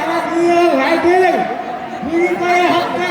আমার প্রিয় ভাইদের গুলি করে হত্যা